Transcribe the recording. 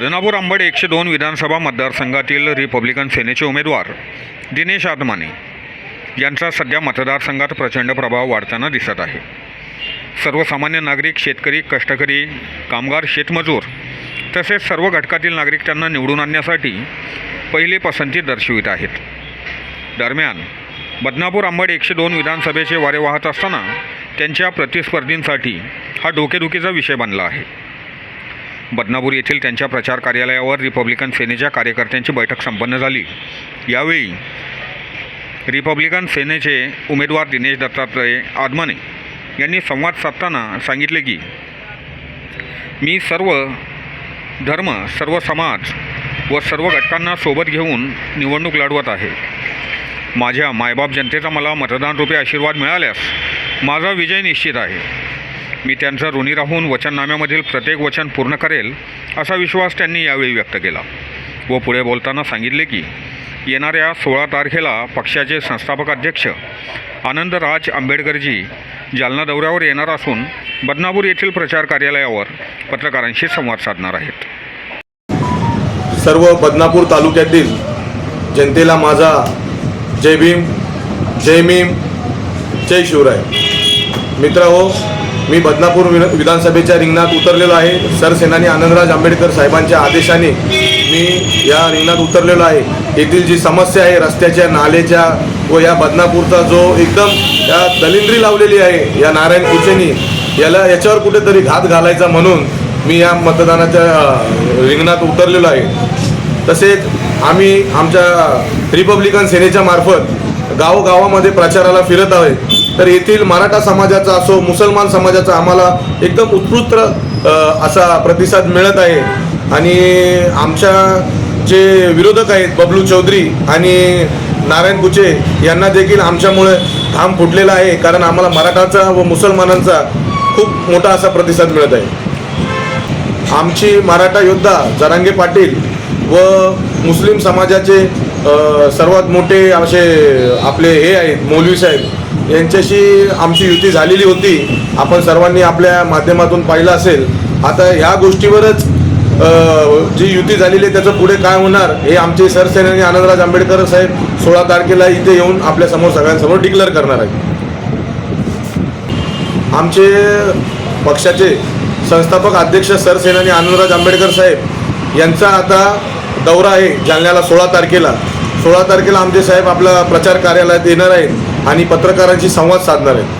बदनापूर आंबड एकशे दोन विधानसभा मतदारसंघातील रिपब्लिकन सेनेचे उमेदवार दिनेश आदमाने यांचा सध्या मतदारसंघात प्रचंड प्रभाव वाढताना दिसत आहे. सर्वसामान्य नागरिक शेतकरी कष्टकरी कामगार शेतमजूर तसेच सर्व घटकातील नागरिक त्यांना निवडून आणण्यासाठी पहिली पसंती दर्शवित आहेत. दरम्यान बदनापूर आंबड एकशे दोन विधानसभेचे वारे वाहत असताना त्यांच्या प्रतिस्पर्धींसाठी हा डोकेदुखीचा विषय बनला आहे. बदनापूर येथील त्यांच्या प्रचार कार्यालयावर रिपब्लिकन सेनेच्या कार्यकर्त्यांची बैठक संपन्न झाली. यावेळी रिपब्लिकन सेनेचे उमेदवार दिनेश दत्तात्रय आदमाने यांनी संवाद साधताना सांगितले की मी सर्व धर्म सर्व समाज व सर्व घटकांना सोबत घेऊन निवडणूक लढवत आहे. माझ्या मायबाप जनतेचा मला मतदान रूपे आशीर्वाद मिळाल्यास माझा विजय निश्चित आहे. मी त्यांचा ऋणी राहून वचननाम्यामधील प्रत्येक वचन पूर्ण करेल असा विश्वास त्यांनी यावेळी व्यक्त केला. व पुढे बोलताना सांगितले की येणाऱ्या सोळा तारखेला पक्षाचे संस्थापक अध्यक्ष आनंदराज आंबेडकरजी जालना दौऱ्यावर येणार असून बदनापूर येथील प्रचार कार्यालयावर पत्रकारांशी संवाद साधणार आहेत. सर्व बदनापूर तालुक्यातील जनतेला माझा जय भीम जय भीम जय शिवराय. मित्र हो मी बदनापूर विधानसभेच्या रिंगणात उतरलेलो आहे. सरसेनानी आनंदराज आंबेडकर साहेबांच्या आदेशाने मी या रिंगणात उतरलेलो आहे. येथील जी समस्या आहे रस्त्याच्या नालेच्या व या बदनापूरचा जो एकदम या दलिंद्री लावलेली आहे या नारायण कुचेनी याला याच्यावर कुठेतरी घात घालायचा म्हणून मी या मतदानाच्या रिंगणात उतरलेलो आहे. तसेच आम्ही आमच्या रिपब्लिकन सेनेच्या मार्फत गावोगावामध्ये प्रचाराला फिरत आहोत तर येथील मराठा समाजाचा असो मुसलमान समाजाचा आम्हाला एकदम उत्कृष्ट असा प्रतिसाद मिळत आहे. आणि आमच्या जे विरोधक आहेत बबलू चौधरी आणि नारायण कुचे यांना देखील आमच्यामुळे घाम फुटलेला आहे. कारण आम्हाला मराठाचा व मुसलमानांचा खूप मोठा असा प्रतिसाद मिळत आहे. आमची मराठा योद्धा जरांगे पाटील व मुस्लिम समाजाचे सर्वात मोठे असे आपले हे आहेत मौलवी साहेब यांच्याशी आमची युती झालेली होती. आपण सर्वांनी आपल्या माध्यमातून पाहिलं असेल. आता ह्या गोष्टीवरच जी युती झालेली आहे त्याचं पुढे काय होणार हे आमचे सरसेनानी आनंदराज आंबेडकर साहेब सोळा तारखेला इथे येऊन आपल्यासमोर सगळ्यांसमोर डिक्लेअर करणार आहे आमचे पक्षाचे संस्थापक अध्यक्ष सरसेनानी आनंदराज आंबेडकर साहेब यांचा आता दौरा आहे जालन्याला सोळा तारखेला. सोळा तारखेला आमचे साहेब आपला प्रचार कार्यालयात येणार आहेत. आणि पत्रकारांशी संवाद साधणार. आहेत